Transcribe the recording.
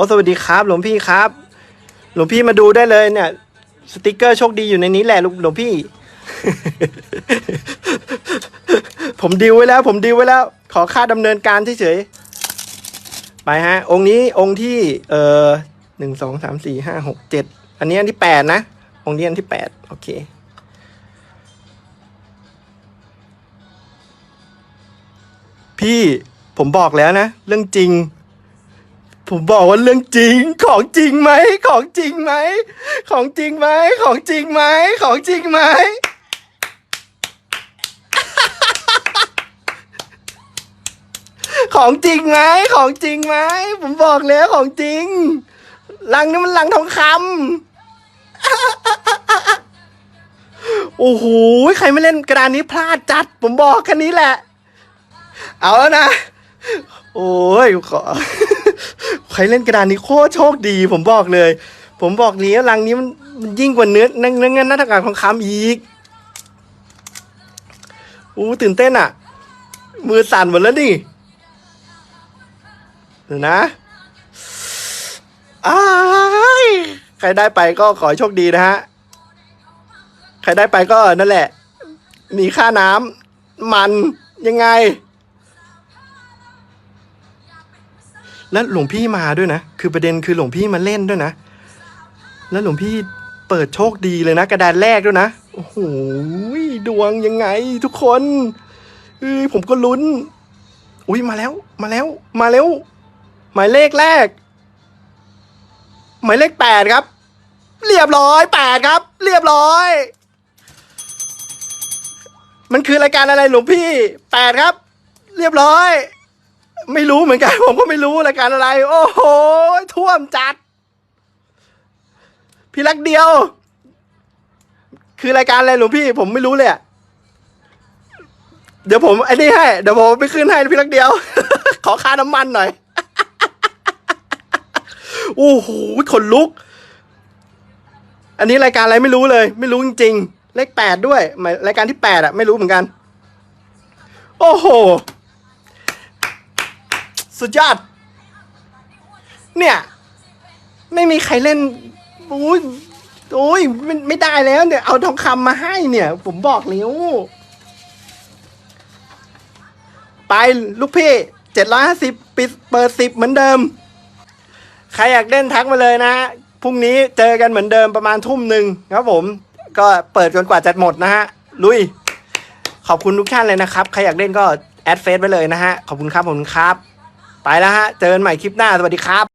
อ้สวัสดีครับ หลวงพี่ครับ หลวงพี่มาดูได้เลยเนี่ย สติกเกอร์โชคดีอยู่ในนี้แหละลูกหลวงพี่ ผมดิวไว้แล้ว ผมดิวไว้แล้ว ขอค่าดำเนินการเฉยๆไปฮะ องค์นี้องค์ที่ เอ่อหนึ่งสองสามสี่ห้าหกเจ็ดอันนี้อันที่แปดนะ องค์นี้อันที่แปดโอเคพี่ผมบอกแล้วนะ เรื่องจริง ผมบอกว่าเรื่องจริง ของจริงไหม ของจริงไหม ของจริงไหม ของจริงไหม ของจริงไหม ของจริงไหม ของจริงไหม ผมบอกแล้วของจริง ลังนี้มันลังทองคำ โอ้โห ใครไม่เล่นกระดานนี้พลาดจัด ผมบอกแค่นี้แหละ เอาแล้วนะ โอ้ยขอ ใครเล่นกระดานนี้โคตรโชคดี ผมบอกเลย ผมบอกนี้ลังนี้มันมันยิ่งกว่าเนื้อเนื้อเงินหน้าตากากทองคำอีกอู้ตื่นเต้นอะ มือสั่นหมดแล้วนี่เดี๋ยวนะอ้ายใครได้ไปก็ขอโชคดีนะฮะ ใครได้ไปก็นั่นแหละ มีค่าน้ำมันยังไง แล้วหลวงพี่มาด้วยนะ คือประเด็นคือหลวงพี่มาเล่นด้วยนะ แล้วหลวงพี่เปิดโชคดีเลยนะ กระดานแรกด้วยนะ โอ้โหดวงยังไงทุกคนเอ้ยผมก็ลุ้น อุ้ยมาแล้ว มาแล้ว มาแล้ว หมายเลขแรก หมายเลขแปดครับ เรียบร้อยแปดครับ เรียบร้อย มันคือรายการอะไรหลวงพี่แปดครับ เรียบร้อย ไม่รู้เหมือนกัน ผมก็ไม่รู้รายการอะไร โอ้โห ท่วมจัด พี่รักเดียว คือรายการอะไรหลวงพี่ ผมไม่รู้เลยเดี๋ยวผมไอ้นี่ให้ เดี๋ยวผมไปขึ้นให้พี่รักเดียว ขอค่าน้ำมันหน่อยโอ้โหขนลุก อันนี้รายการอะไรไม่รู้เลย ไม่รู้จริงๆเลขแปดด้วยหมายรายการที่แปดอะไม่รู้เหมือนกัน โอ้โห สุดยอด เนี่ย ไม่มีใครเล่นโอ้ยโอ้ยไม่ไม่ได้แล้วเนี่ย เอาทองคำมาให้เนี่ย ผมบอกแล้วไปลูกพี่เจ็ดร้อยห้าสิบปิดเปิดสิบเหมือนเดิม ใครอยากเล่นทักมาเลยนะพรุ่งนี้เจอกันเหมือนเดิมประมาณทุ่มหนึ่งครับผม ก็เปิดจนกว่าจะหมดนะฮะ ลุย ขอบคุณทุกท่านเลยนะครับ ใครอยากเล่นก็แอดเฟซไว้เลยนะฮะ ขอบคุณครับผมครับ แล้วฮะ เจอกันใหม่คลิปหน้า สวัสดีครับ